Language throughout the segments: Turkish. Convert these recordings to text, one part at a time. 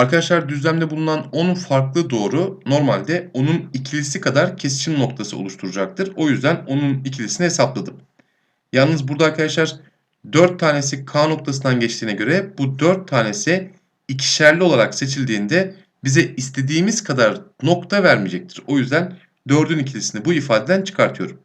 Arkadaşlar düzlemde bulunan 10 farklı doğru normalde onun ikilisi kadar kesişim noktası oluşturacaktır. O yüzden onun ikilisini hesapladım. Yalnız burada arkadaşlar 4 tanesi K noktasından geçtiğine göre bu 4 tanesi ikişerli olarak seçildiğinde bize istediğimiz kadar nokta vermeyecektir. O yüzden 4'ün ikilisini bu ifadeden çıkartıyorum.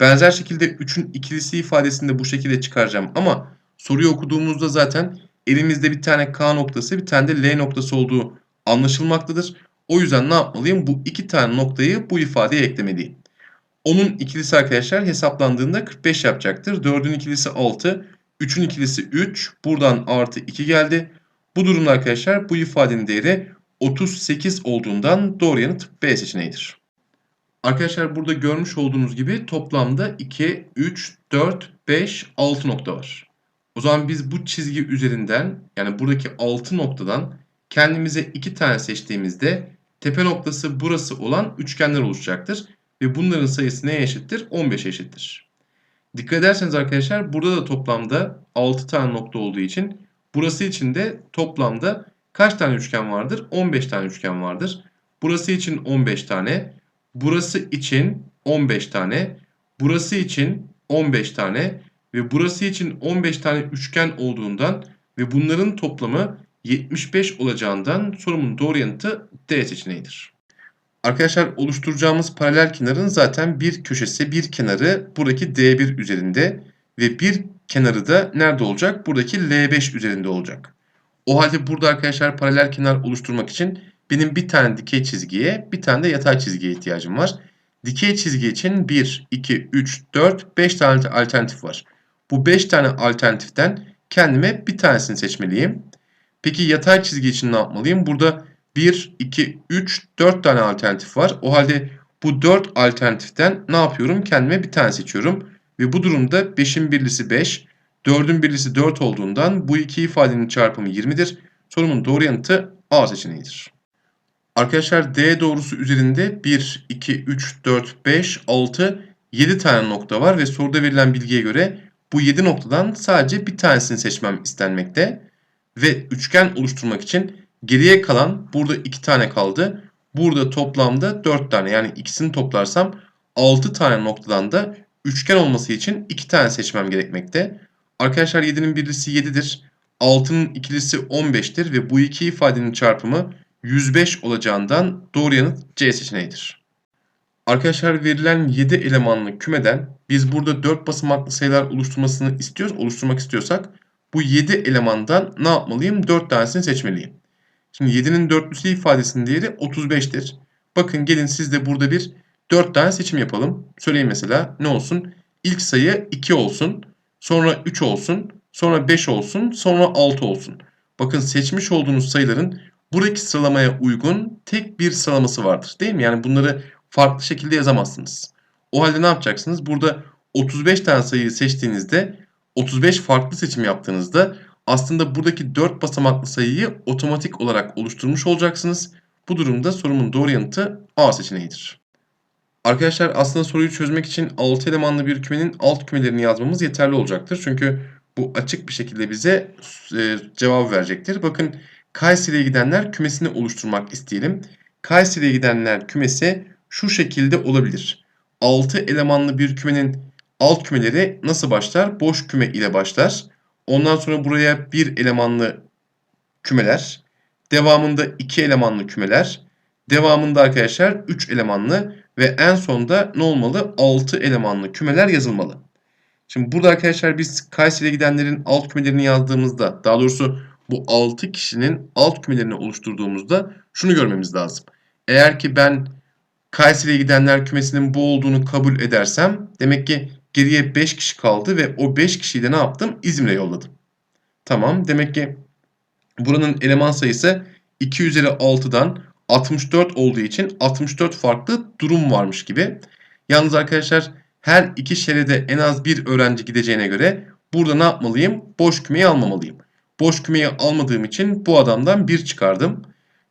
Benzer şekilde 3'ün ikilisi ifadesini de bu şekilde çıkaracağım ama soruyu okuduğumuzda zaten elimizde bir tane K noktası bir tane de L noktası olduğu anlaşılmaktadır. O yüzden ne yapmalıyım? Bu iki tane noktayı bu ifadeye eklemeliyim. Onun ikilisi arkadaşlar hesaplandığında 45 yapacaktır. 4'ün ikilisi 6, 3'ün ikilisi 3, buradan artı 2 geldi. Bu durumda arkadaşlar bu ifadenin değeri 38 olduğundan doğru yanıt B seçeneğidir. Arkadaşlar burada görmüş olduğunuz gibi toplamda 2, 3, 4, 5, 6 nokta var. O zaman biz bu çizgi üzerinden yani buradaki 6 noktadan kendimize 2 tane seçtiğimizde tepe noktası burası olan üçgenler oluşacaktır. Ve bunların sayısı neye eşittir? 15'e eşittir. Dikkat ederseniz arkadaşlar burada da toplamda 6 tane nokta olduğu için burası için de toplamda kaç tane üçgen vardır? 15 tane üçgen vardır. Burası için 15 tane, burası için 15 tane, burası için 15 tane ve burası için 15 tane üçgen olduğundan ve bunların toplamı 75 olacağından sorumun doğru yanıtı D seçeneğidir. Arkadaşlar oluşturacağımız paralel kenarın zaten bir köşesi, bir kenarı buradaki D1 üzerinde ve bir kenarı da nerede olacak? Buradaki L5 üzerinde olacak. O halde burada arkadaşlar paralel kenar oluşturmak için benim bir tane dikey çizgiye, bir tane de yatay çizgiye ihtiyacım var. Dikey çizgi için 1, 2, 3, 4, 5 tane alternatif var. Bu 5 tane alternatiften kendime bir tanesini seçmeliyim. Peki yatay çizgi için ne yapmalıyım? Burada 1, 2, 3, 4 tane alternatif var. O halde bu 4 alternatiften ne yapıyorum? Kendime bir tane seçiyorum. Ve bu durumda 5'in birlisi 5, 4'ün birlisi 4 olduğundan bu iki ifadenin çarpımı 20'dir. Sorumun doğru yanıtı A seçeneğidir. Arkadaşlar D doğrusu üzerinde 1, 2, 3, 4, 5, 6, 7 tane nokta var ve soruda verilen bilgiye göre bu 7 noktadan sadece bir tanesini seçmem istenmekte. Ve üçgen oluşturmak için geriye kalan burada 2 tane kaldı. Burada toplamda 4 tane yani ikisini toplarsam 6 tane noktadan da üçgen olması için 2 tane seçmem gerekmekte. Arkadaşlar 7'nin birlisi 7'dir. 6'nın ikilisi 15'tir ve bu iki ifadenin çarpımı 105 olacağından doğru yanıt C seçeneğidir. Arkadaşlar verilen 7 elemanlı kümeden biz burada 4 basamaklı sayılar oluşturmasını istiyoruz, oluşturmak istiyorsak bu 7 elemandan ne yapmalıyım? 4 tanesini seçmeliyim. Şimdi 7'nin dörtlüsü ifadesinin değeri 35'tir. Bakın gelin siz de burada bir 4 tane seçim yapalım. Söyleyin mesela ne olsun? İlk sayı 2 olsun, sonra 3 olsun, sonra 5 olsun, sonra 6 olsun. Bakın seçmiş olduğunuz sayıların buradaki sıralamaya uygun tek bir sıralaması vardır. Değil mi? Yani bunları farklı şekilde yazamazsınız. O halde ne yapacaksınız? Burada 35 tane sayıyı seçtiğinizde 35 farklı seçim yaptığınızda aslında buradaki 4 basamaklı sayıyı otomatik olarak oluşturmuş olacaksınız. Bu durumda sorumun doğru yanıtı A seçeneğidir. Arkadaşlar aslında soruyu çözmek için 6 elemanlı bir kümenin alt kümelerini yazmamız yeterli olacaktır. Çünkü bu açık bir şekilde bize e, cevap verecektir. Bakın Kayseri'ye gidenler kümesini oluşturmak isteyelim. Kayseri'ye gidenler kümesi şu şekilde olabilir. 6 elemanlı bir kümenin alt kümeleri nasıl başlar? Boş küme ile başlar. Ondan sonra buraya bir elemanlı kümeler. Devamında iki elemanlı kümeler. Devamında arkadaşlar 3 elemanlı ve en sonda ne olmalı? 6 elemanlı kümeler yazılmalı. Şimdi burada arkadaşlar biz Kayseri'ye gidenlerin alt kümelerini yazdığımızda daha doğrusu bu 6 kişinin alt kümelerini oluşturduğumuzda şunu görmemiz lazım. Eğer ki ben Kayseri'ye gidenler kümesinin bu olduğunu kabul edersem demek ki geriye 5 kişi kaldı ve o 5 kişiyi de ne yaptım? İzmir'e yolladım. Tamam demek ki buranın eleman sayısı 2 üzeri 6'dan 64 olduğu için 64 farklı durum varmış gibi. Yalnız arkadaşlar her iki şeride en az bir öğrenci gideceğine göre burada ne yapmalıyım? Boş kümeyi almamalıyım. Boş kümeyi almadığım için bu adamdan 1 çıkardım.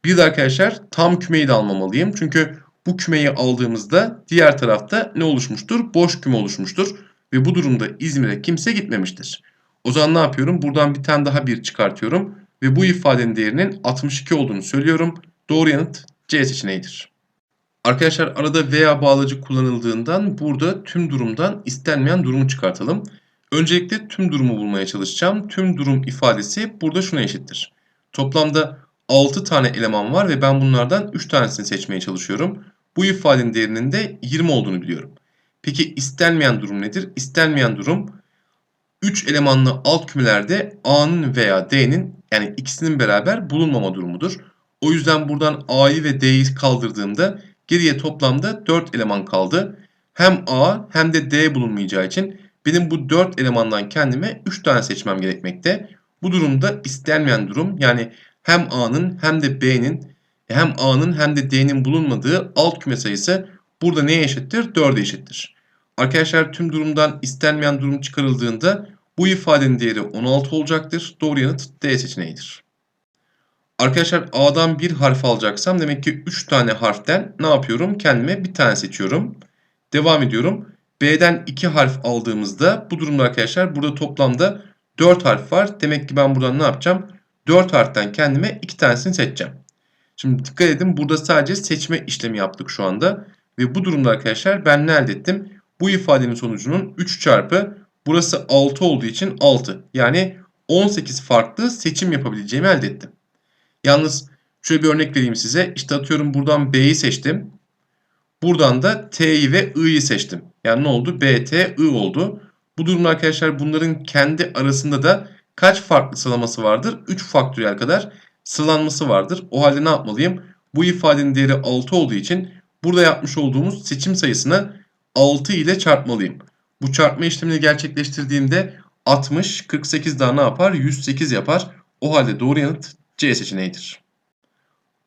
Bir de arkadaşlar tam kümeyi de almamalıyım. Çünkü bu kümeyi aldığımızda diğer tarafta ne oluşmuştur? Boş küme oluşmuştur. Ve bu durumda İzmir'e kimse gitmemiştir. O zaman ne yapıyorum? Buradan bir tane daha bir çıkartıyorum. ve bu ifadenin değerinin 62 olduğunu söylüyorum. Doğru yanıt C seçeneğidir. Arkadaşlar arada veya bağlacı kullanıldığından burada tüm durumdan istenmeyen durumu çıkartalım. Öncelikle tüm durumu bulmaya çalışacağım. Tüm durum ifadesi burada şuna eşittir. Toplamda 6 tane eleman var ve ben bunlardan 3 tanesini seçmeye çalışıyorum. Bu ifadenin değerinin de 20 olduğunu biliyorum. Peki istenmeyen durum nedir? İstenmeyen durum 3 elemanlı alt kümelerde A'nın veya D'nin yani ikisinin beraber bulunmama durumudur. O yüzden buradan A'yı ve D'yi kaldırdığımda geriye toplamda 4 eleman kaldı. Hem A hem de D bulunmayacağı için benim bu 4 elemandan kendime 3 tane seçmem gerekmekte. Bu durumda istenmeyen durum yani hem A'nın hem de B'nin hem A'nın hem de D'nin bulunmadığı alt küme sayısı burada neye eşittir? 4'e eşittir. Arkadaşlar tüm durumdan istenmeyen durum çıkarıldığında bu ifadenin değeri 16 olacaktır. Doğru yanıt D seçeneğidir. Arkadaşlar A'dan bir harf alacaksam demek ki 3 tane harften ne yapıyorum? Kendime bir tane seçiyorum. Devam ediyorum. B'den 2 harf aldığımızda bu durumda arkadaşlar burada toplamda 4 harf var. Demek ki ben buradan ne yapacağım? 4 harften kendime 2 tanesini seçeceğim. Şimdi dikkat edin burada sadece seçme işlemi yaptık şu anda. Ve bu durumda arkadaşlar ben ne elde ettim? Bu ifadenin sonucunun 3 çarpı burası 6 olduğu için 6. Yani 18 farklı seçim yapabileceğimi elde ettim. Yalnız şöyle bir örnek vereyim size. İşte atıyorum buradan B'yi seçtim. Buradan da T'yi ve I'yi seçtim. Yani ne oldu? B, T, I oldu. Bu durumda arkadaşlar bunların kendi arasında da kaç farklı sıralaması vardır? 3 faktöriyel kadar sıralanması vardır. O halde ne yapmalıyım? Bu ifadenin değeri 6 olduğu için burada yapmış olduğumuz seçim sayısını 6 ile çarpmalıyım. Bu çarpma işlemini gerçekleştirdiğimde 60, 48 daha ne yapar? 108 yapar. O halde doğru yanıt C seçeneğidir.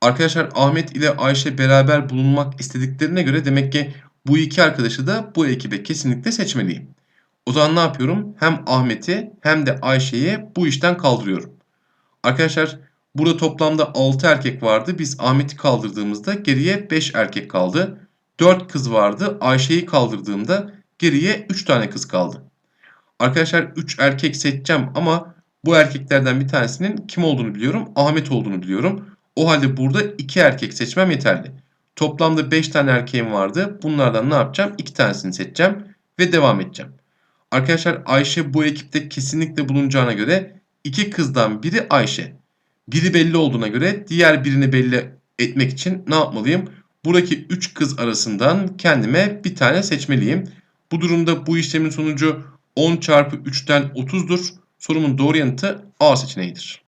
Arkadaşlar Ahmet ile Ayşe beraber bulunmak istediklerine göre demek ki bu iki arkadaşı da bu ekibe kesinlikle seçmeliyim. O zaman ne yapıyorum? Hem Ahmet'i hem de Ayşe'yi bu işten kaldırıyorum. Arkadaşlar burada toplamda 6 erkek vardı. Biz Ahmet'i kaldırdığımızda geriye 5 erkek kaldı. 4 kız vardı. Ayşe'yi kaldırdığımda geriye 3 tane kız kaldı. Arkadaşlar 3 erkek seçeceğim ama bu erkeklerden bir tanesinin kim olduğunu biliyorum. Ahmet olduğunu biliyorum. O halde burada 2 erkek seçmem yeterli. Toplamda 5 tane erkeğim vardı. Bunlardan ne yapacağım? 2 tanesini seçeceğim ve devam edeceğim. Arkadaşlar Ayşe bu ekipte kesinlikle bulunacağına göre iki kızdan biri Ayşe. Biri belli olduğuna göre diğer birini belli etmek için ne yapmalıyım? Buradaki 3 kız arasından kendime bir tane seçmeliyim. Bu durumda bu işlemin sonucu 10 çarpı 3'ten 30'dur. Sorumun doğru yanıtı A seçeneğidir.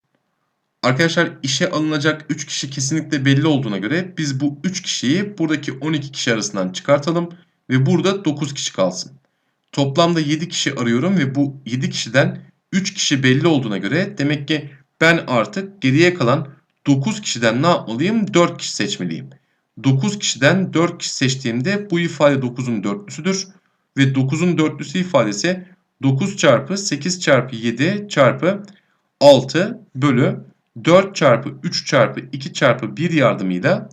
Arkadaşlar işe alınacak 3 kişi kesinlikle belli olduğuna göre biz bu 3 kişiyi buradaki 12 kişi arasından çıkartalım ve burada 9 kişi kalsın. Toplamda 7 kişi arıyorum ve bu 7 kişiden 3 kişi belli olduğuna göre demek ki ben artık geriye kalan 9 kişiden ne yapmalıyım? 4 kişi seçmeliyim. 9 kişiden 4 kişi seçtiğimde bu ifade 9'un dörtlüsüdür. Ve 9'un dörtlüsü ifadesi 9 çarpı 8 çarpı 7 çarpı 6 bölü 4 çarpı 3 çarpı 2 çarpı 1 yardımıyla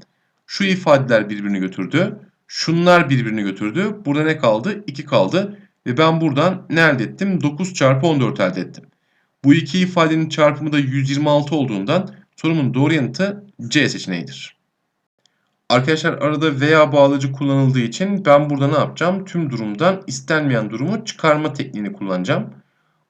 şu ifadeler birbirini götürdü. Şunlar birbirini götürdü. Burada ne kaldı? 2 kaldı. Ve ben buradan ne elde ettim? 9 çarpı 14 elde ettim. Bu iki ifadenin çarpımı da 126 olduğundan sorumun doğru yanıtı C seçeneğidir. Arkadaşlar arada veya bağlacı kullanıldığı için ben burada ne yapacağım? Tüm durumdan istenmeyen durumu çıkarma tekniğini kullanacağım.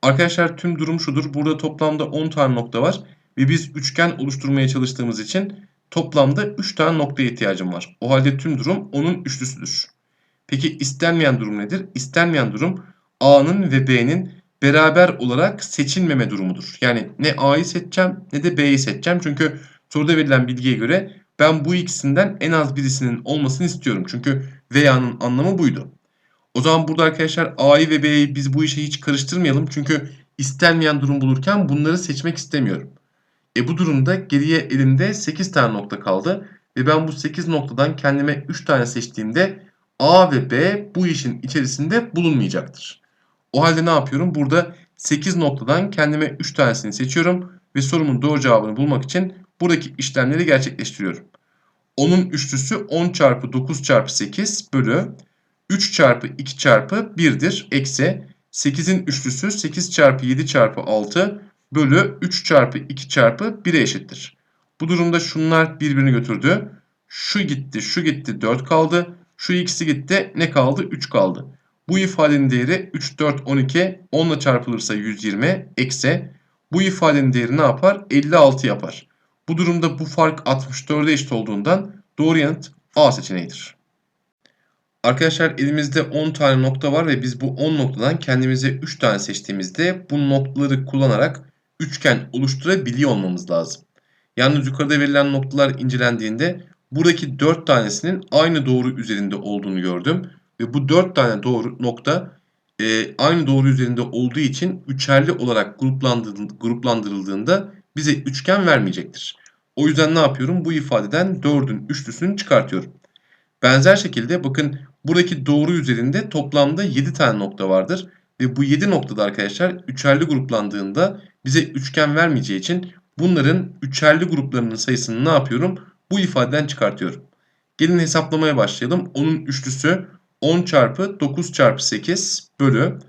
Arkadaşlar tüm durum şudur. Burada toplamda 10 tane nokta var. Ve biz üçgen oluşturmaya çalıştığımız için toplamda 3 tane noktaya ihtiyacım var. O halde tüm durum onun üçlüsüdür. Peki istenmeyen durum nedir? İstenmeyen durum A'nın ve B'nin beraber olarak seçilmeme durumudur. Yani ne A'yı seçeceğim ne de B'yi seçeceğim. Çünkü soruda verilen bilgiye göre ben bu ikisinden en az birisinin olmasını istiyorum. Çünkü veya'nın anlamı buydu. O zaman burada arkadaşlar A'yı ve B'yi biz bu işe hiç karıştırmayalım. Çünkü istenmeyen durum bulurken bunları seçmek istemiyorum. E bu durumda geriye elimde 8 tane nokta kaldı. Ve ben bu 8 noktadan kendime 3 tane seçtiğimde A ve B bu işin içerisinde bulunmayacaktır. O halde ne yapıyorum? Burada 8 noktadan kendime 3 tanesini seçiyorum ve sorumun doğru cevabını bulmak için buradaki işlemleri gerçekleştiriyorum. Onun üçlüsü 10 çarpı 9 çarpı 8 bölü 3 çarpı 2 çarpı 1'dir. Eksi 8'in üçlüsü 8 çarpı 7 çarpı 6 bölü 3 çarpı 2 çarpı 1'e eşittir. Bu durumda şunlar birbirini götürdü. Şu gitti, şu gitti 4 kaldı. Şu ikisi gitti ne kaldı? 3 kaldı. Bu ifadenin değeri 3, 4, 12. 10 ile çarpılırsa 120 eksi. Bu ifadenin değeri ne yapar? 56 yapar. Bu durumda bu fark 64'e eşit olduğundan doğru yanıt A seçeneğidir. Arkadaşlar elimizde 10 tane nokta var ve biz bu 10 noktadan kendimize 3 tane seçtiğimizde bu noktaları kullanarak üçgen oluşturabiliyor olmamız lazım. Yalnız yukarıda verilen noktalar incelendiğinde buradaki 4 tanesinin aynı doğru üzerinde olduğunu gördüm. Ve bu 4 tane doğru nokta e, aynı doğru üzerinde olduğu için üçerli olarak gruplandırıl- gruplandırıldığında bize üçgen vermeyecektir. O yüzden ne yapıyorum? Bu ifadeden 4'ün üçlüsünü çıkartıyorum. Benzer şekilde bakın buradaki doğru üzerinde toplamda 7 tane nokta vardır. Ve bu 7 noktada arkadaşlar üçerli gruplandığında bize üçgen vermeyeceği için bunların üçerli gruplarının sayısını ne yapıyorum? Bu ifadeden çıkartıyorum. Gelin hesaplamaya başlayalım. Onun üçlüsü 10 çarpı 9 çarpı 8 bölü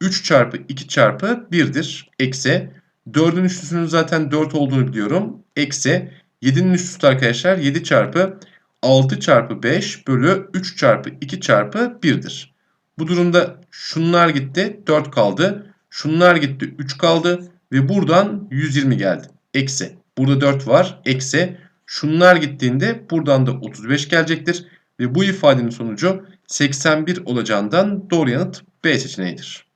3 çarpı 2 çarpı 1'dir. Eksi 4'ün üçlüsünün zaten 4 olduğunu biliyorum. Eksi 7'nin üçlüsü de arkadaşlar 7 çarpı 6 çarpı 5 bölü 3 çarpı 2 çarpı 1'dir. Bu durumda şunlar gitti 4 kaldı. Şunlar gitti 3 kaldı. Ve buradan 120 geldi. Eksi. Burada 4 var. Eksi. Şunlar gittiğinde buradan da 35 gelecektir. Ve bu ifadenin sonucu 81 olacağından doğru yanıt B seçeneğidir.